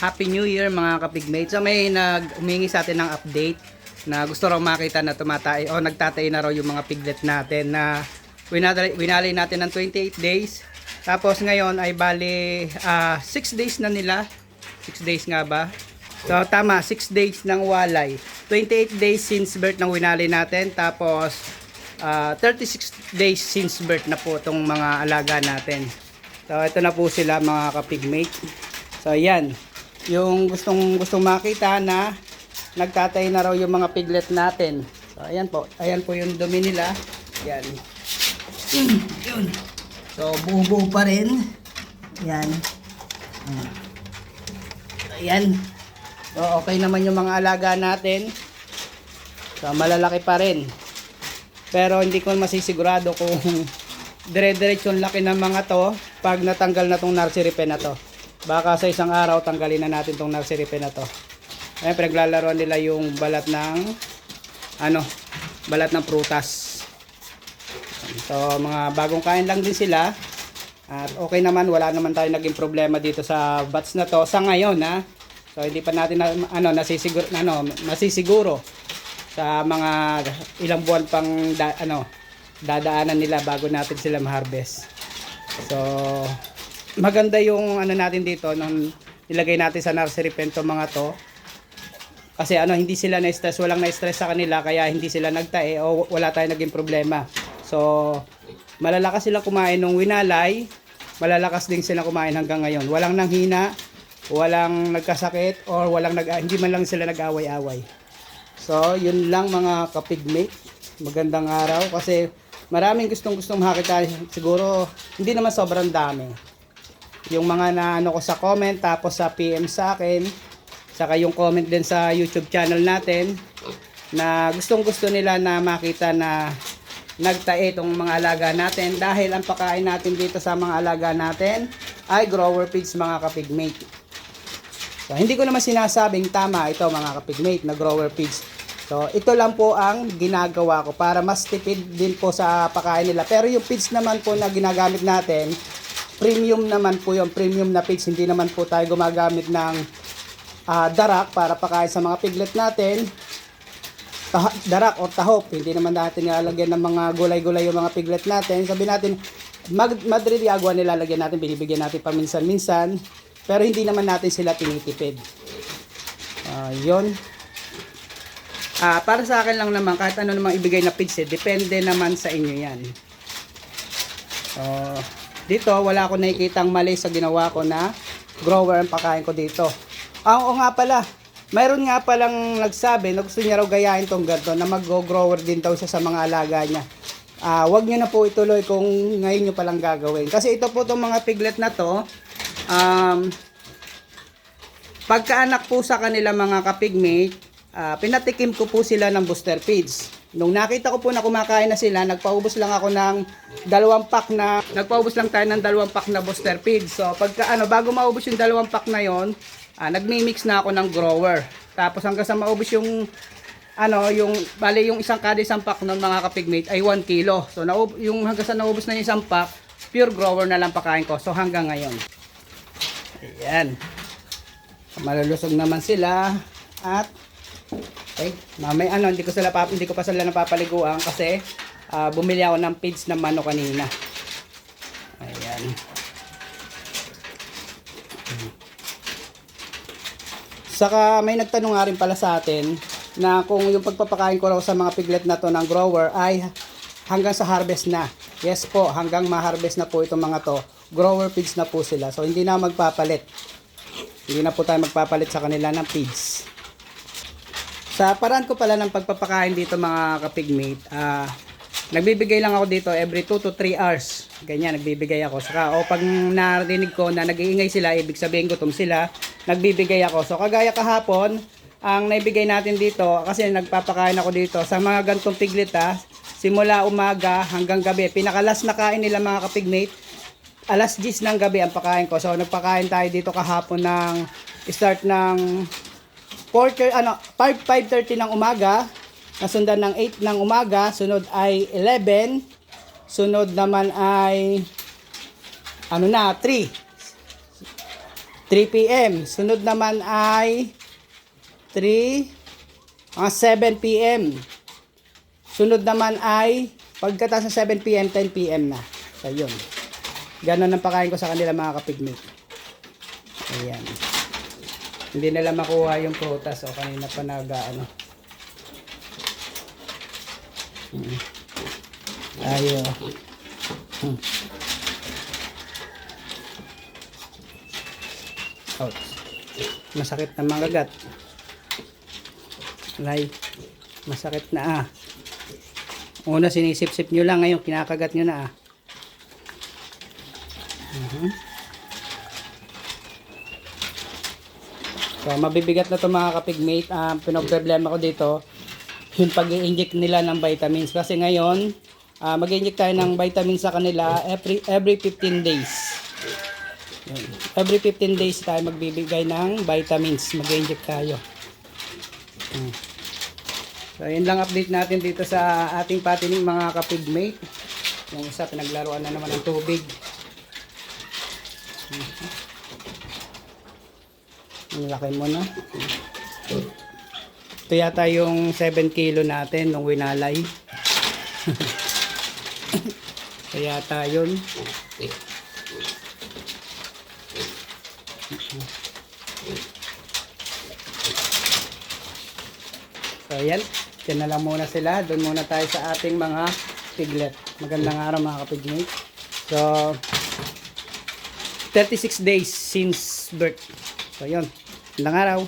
Happy New Year mga kapigmates. So may nag umingi sa atin ng update na gusto raw makita na tumatay o nagtatay na raw yung mga piglet natin na winalay, winalay natin ng 28 days. Tapos ngayon ay bali 6 days na nila. 6 days nga ba? So tama, 6 days ng walay. 28 days since birth ng winalay natin. Tapos ah, 36 days since birth na po itong mga alaga natin. So ito na po sila mga kapigmate. So ayan, yung gustong gustong makita na nagtatay na raw yung mga piglet natin. So ayan po, ayan po yung dumi nila. Yan. Yun. So buo-buo pa rin. Yan. Ayan. So okay naman yung mga alaga natin. So malalaki pa rin. Pero hindi ko masisigurado kung dire-diretso laki ng mga to pag natanggal na tong nursery pen na to. Baka sa isang araw tanggalin na natin tong nursery pen na to. Ayan, pinaglalaroan nila yung balat ng ano, balat ng prutas. So, mga bagong kain lang din sila. At okay naman, wala naman tayo naging problema dito sa bats na to sa ngayon ha. So, hindi pa natin na, ano, nasisiguro, ano, masisiguro sa mga ilang buwan pang da, ano, dadaanan nila bago natin sila ma-harvest. So, maganda yung ano natin dito nung nilagay natin sa nursery pen to mga to. Kasi ano, hindi sila na-stress, walang na-stress sa kanila kaya hindi sila nagtae o wala tayong naging problema. So, malalakas sila kumain nung winalay, malalakas din sila kumain hanggang ngayon. Walang nanghina, walang nagkasakit or walang nag hindi man lang sila nag-away-away. So, yun lang mga kapigmate. Magandang araw kasi maraming gustong-gustong makita. Siguro, hindi naman sobrang dami. Yung mga na ano ko sa comment, tapos sa PM sa akin, saka yung comment din sa YouTube channel natin, na gustong-gusto nila na makita na nagtae itong mga alaga natin dahil ang pakain natin dito sa mga alaga natin ay grower feeds mga kapigmate. So, hindi ko naman sinasabing tama ito mga kapigmate na grower feeds. So, ito lang po ang ginagawa ko para mas tipid din po sa pakain nila. Pero yung feeds naman po na ginagamit natin, premium naman po yung premium na feeds. Hindi naman po tayo gumagamit ng ah, darak para pakain sa mga piglet natin. Taha- darak o tahop. Hindi naman natin nilalagyan ng mga gulay-gulay yung mga piglet natin. Sabi natin, mag Madrid agua nilalagyan natin, binibigyan natin paminsan-minsan. Pero hindi naman natin sila tinitipid. Ah, yun. Ah, para sa akin lang naman, kahit ano namang ibigay na feeds, eh, depende naman sa inyo yan. So, dito, wala akong nakikitang mali sa ginawa ko na grower ang pakain ko dito. Ah, oo nga pala. Mayroon nga palang nagsabi na gusto niya raw gayahin tong ganito na mag-grower din daw siya sa mga alaga niya. Ah, wag niyo na po ituloy kung ngayon niyo palang gagawin. Kasi ito po tong mga piglet na to, um, pagkaanak po sa kanila mga kapigmate, ah, pinatikim ko po sila ng booster feeds. Nung nakita ko po na kumakain na sila, nagpaubos lang ako ng dalawang pack na, nagpaubos lang tayo ng dalawang pack na booster feeds. So, pagka ano, bago maubos yung dalawang pack na yon, ah, nagmi-mix na ako ng grower. Tapos hanggang sa maubos yung ano, yung bali yung isang kada isang pack ng mga kapigmate ay 1 kilo. So, naub, yung hanggang sa naubos na yung isang pack, pure grower na lang pakain ko. So, hanggang ngayon. Ayan. Malulusog naman sila at okay, mamay ano hindi ko sila pa, hindi ko pa sila napapaliguan kasi ah, bumili ako ng feeds ng manok kanina. Ayan. Saka may nagtanong nga rin pala sa atin na kung yung pagpapakain ko raw sa mga piglet na to ng grower ay hanggang sa harvest na. Yes po, hanggang ma-harvest na po itong mga to. Grower feeds na po sila. So hindi na magpapalit. Hindi na po tayo magpapalit sa kanila ng feeds. Sa paraan ko pala ng pagpapakain dito mga kapigmate, ah nagbibigay lang ako dito every 2 to 3 hours. Ganyan, nagbibigay ako. Saka, o pag narinig ko na nag-iingay sila, ibig sabihin gutom sila, nagbibigay ako. So, kagaya kahapon, ang naibigay natin dito, kasi nagpapakain ako dito, sa mga gantong piglet ha, simula umaga hanggang gabi, pinakalas na kain nila mga kapigmate, alas 10 ng gabi ang pakain ko. So, nagpakain tayo dito kahapon ng start ng 4, ano, 5, 5.30 ng umaga, nasundan ng 8 ng umaga, sunod ay 11, sunod naman ay, ano na, 3. 3 p.m. Sunod naman ay 3 mga 7 p.m. Sunod naman ay pagkatapos ng 7 p.m. 10 p.m. na. So yun. Ganon ang pakain ko sa kanila mga kapigmate. Ayan. Hindi nila makuha yung prutas o kanina pa nag ano. Hmm. Tayo. Hmm. Ouch. Masakit na mga gat. Lay. Masakit na ah. Una sinisip-sip nyo lang, ngayon kinakagat nyo na ah. Mhm. So, mabibigat na to mga kapigmate. Ang pinag-problema ko dito, yung pag inject nila ng vitamins. Kasi ngayon, ah, mag-inject tayo ng vitamins sa kanila every, every 15 days. Every 15 days tayo magbibigay ng vitamins. Mag-inject tayo. So, yun lang update natin dito sa ating patining mga kapigmate. Yung isa, pinaglaruan na naman ng tubig. Ang laki mo na. Ito yata yung 7 kilo natin nung winalay. Ito yata yun. So yan. Diyan na lang muna sila. Doon muna tayo sa ating mga piglet. Magandang araw mga kapigmate. So, 36 days since birth. So, yun. Magandang araw.